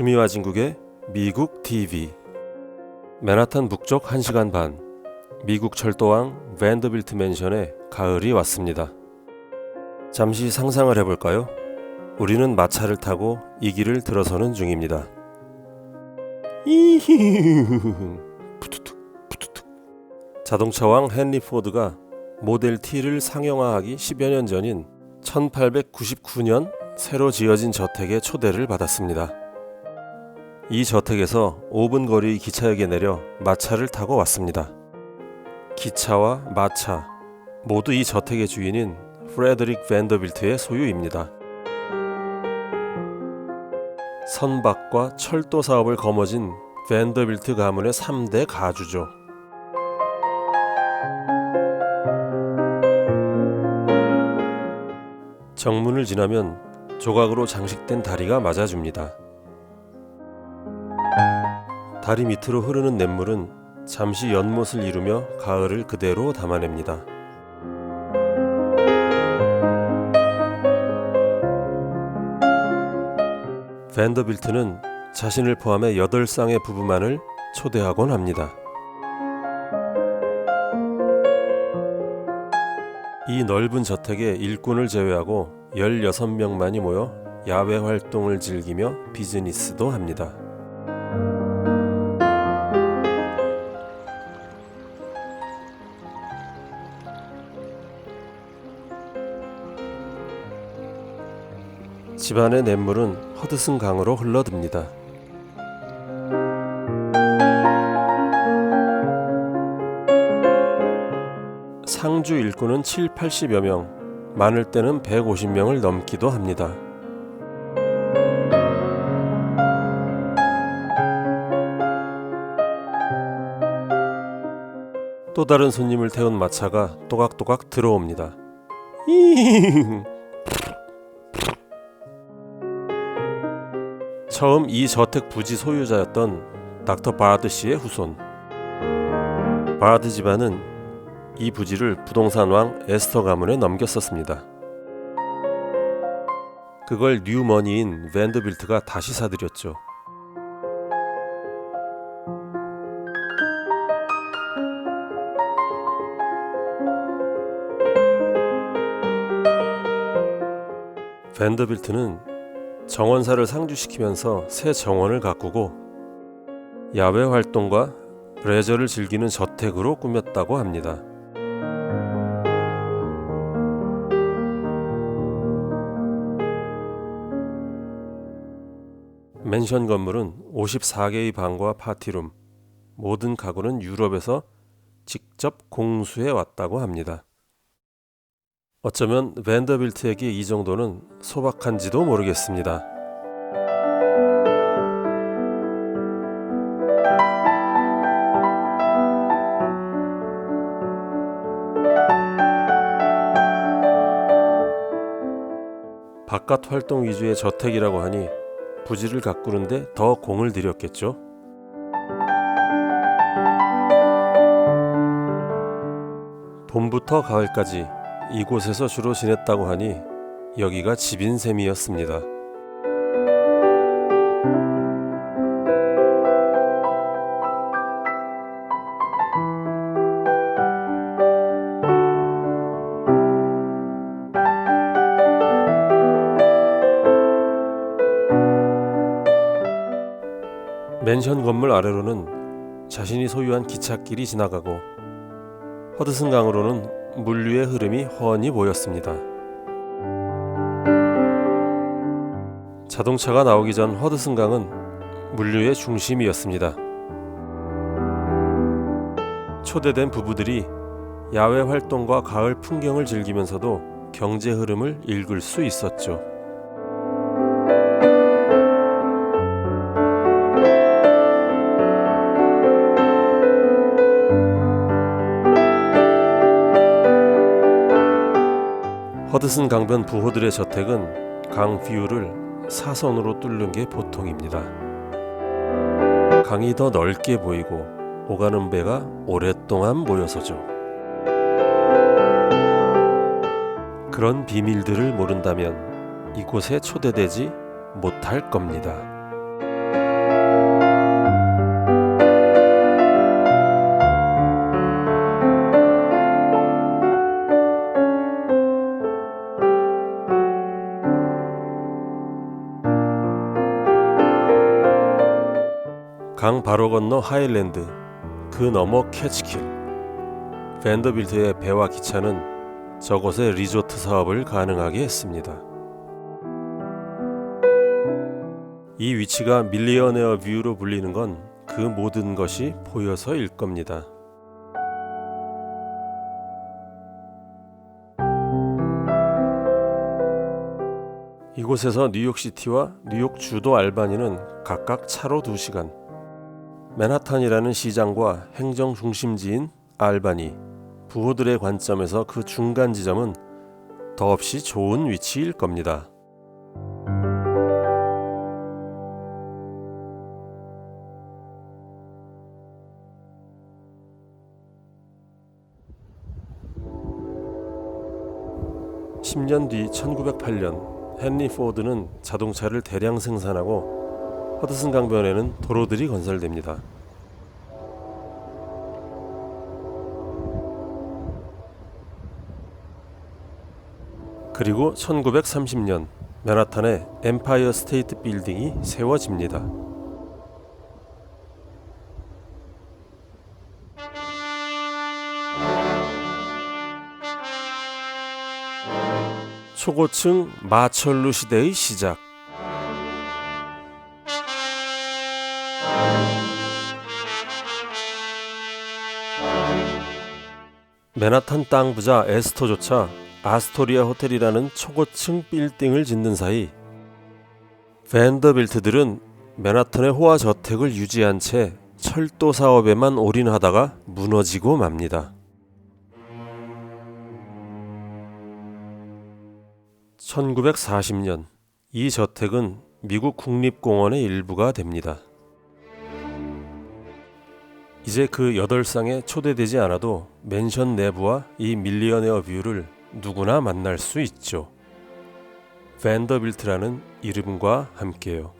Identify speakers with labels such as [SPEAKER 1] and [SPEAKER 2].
[SPEAKER 1] 수미와 진국의 미국 TV 맨하탄 북쪽 1시간 반 미국 철도왕 밴더빌트 맨션에 가을이 왔습니다. 잠시 상상을 해볼까요? 우리는 마차를 타고 이 길을 들어서는 중입니다. 자동차왕 헨리 포드가 모델 T를 상용화하기 10여 년 전인 1899년 새로 지어진 저택에 초대를 받았습니다. 이 저택에서 5분 거리 기차역에 내려 마차를 타고 왔습니다. 기차와 마차 모두 이 저택의 주인인 프레드릭 밴더빌트의 소유입니다. 선박과 철도 사업을 거머쥔 밴더빌트 가문의 3대 가주죠. 정문을 지나면 조각으로 장식된 다리가 맞아줍니다. 다리 밑으로 흐르는 냇물은 잠시 연못을 이루며 가을을 그대로 담아냅니다. 밴더빌트는 자신을 포함해 8쌍의 부부만을 초대하곤 합니다. 이 넓은 저택에 일꾼을 제외하고 16명만이 모여 야외 활동을 즐기며 비즈니스도 합니다. 집안의 냇물은 허드슨 강으로 흘러듭니다. 상주 일꾼은 7, 80여 명, 많을 때는 150명을 넘기도 합니다. 또 다른 손님을 태운 마차가 또각또각 들어옵니다. 처음 이 저택 부지 소유자였던 닥터 바드 씨의 후손. 바드 집안은 이 부지를 부동산 왕 에스터 가문에 넘겼었습니다. 그걸 뉴머니인 밴드빌트가 다시 사들였죠. 밴더빌트는 정원사를 상주시키면서 새 정원을 가꾸고 야외 활동과 레저를 즐기는 저택으로 꾸몄다고 합니다. 맨션 건물은 54개의 방과 파티룸, 모든 가구는 유럽에서 직접 공수해 왔다고 합니다. 어쩌면 밴더빌트에게 이 정도는 소박한지도 모르겠습니다. 바깥 활동 위주의 저택이라고 하니 부지를 가꾸는데 더 공을 들였겠죠. 봄부터 가을까지 이곳에서 주로 지냈다고 하니 여기가 집인 셈이었습니다. 맨션 건물 아래로는 자신이 소유한 기찻길이 지나가고 허드슨 강으로는 물류의 흐름이 훤히 보였습니다. 자동차가 나오기 전 허드슨 강은 물류의 중심이었습니다. 초대된 부부들이 야외 활동과 가을 풍경을 즐기면서도 경제 흐름을 읽을 수 있었죠. 허드슨 강변 부호들의 저택은 강 뷰를 사선으로 뚫는 게 보통입니다. 강이 더 넓게 보이고 오가는 배가 오랫동안 모여서죠. 그런 비밀들을 모른다면 이곳에 초대되지 못할 겁니다. 강 바로 건너 하일랜드, 그 너머 캐치킬. 밴더빌트의 배와 기차는 저곳의 리조트 사업을 가능하게 했습니다. 이 위치가 밀리어네어 뷰로 불리는 건 그 모든 것이 보여서일 겁니다. 이곳에서 뉴욕시티와 뉴욕 주도 알바니는 각각 차로 2시간. 맨하탄이라는 시장과 행정 중심지인 알바니, 부호들의 관점에서 그 중간 지점은 더없이 좋은 위치일 겁니다. (10년) 뒤 (1908년) 헨리 포드는 자동차를 대량 생산하고 허드슨 강변에는 도로들이 건설됩니다. 그리고 1930년 맨하탄에 엠파이어 스테이트 빌딩이 세워집니다. 초고층 마철루 시대의 시작. 맨하탄 땅 부자 에스터조차 아스토리아 호텔이라는 초고층 빌딩을 짓는 사이 밴더빌트들은 맨하탄의 호화 저택을 유지한 채 철도 사업에만 올인하다가 무너지고 맙니다. 1940년 이 저택은 미국 국립공원의 일부가 됩니다. 이제 그 8쌍에 초대되지 않아도 맨션 내부와 이 밀리어네어 뷰를 누구나 만날 수 있죠. 밴더빌트라는 이름과 함께요.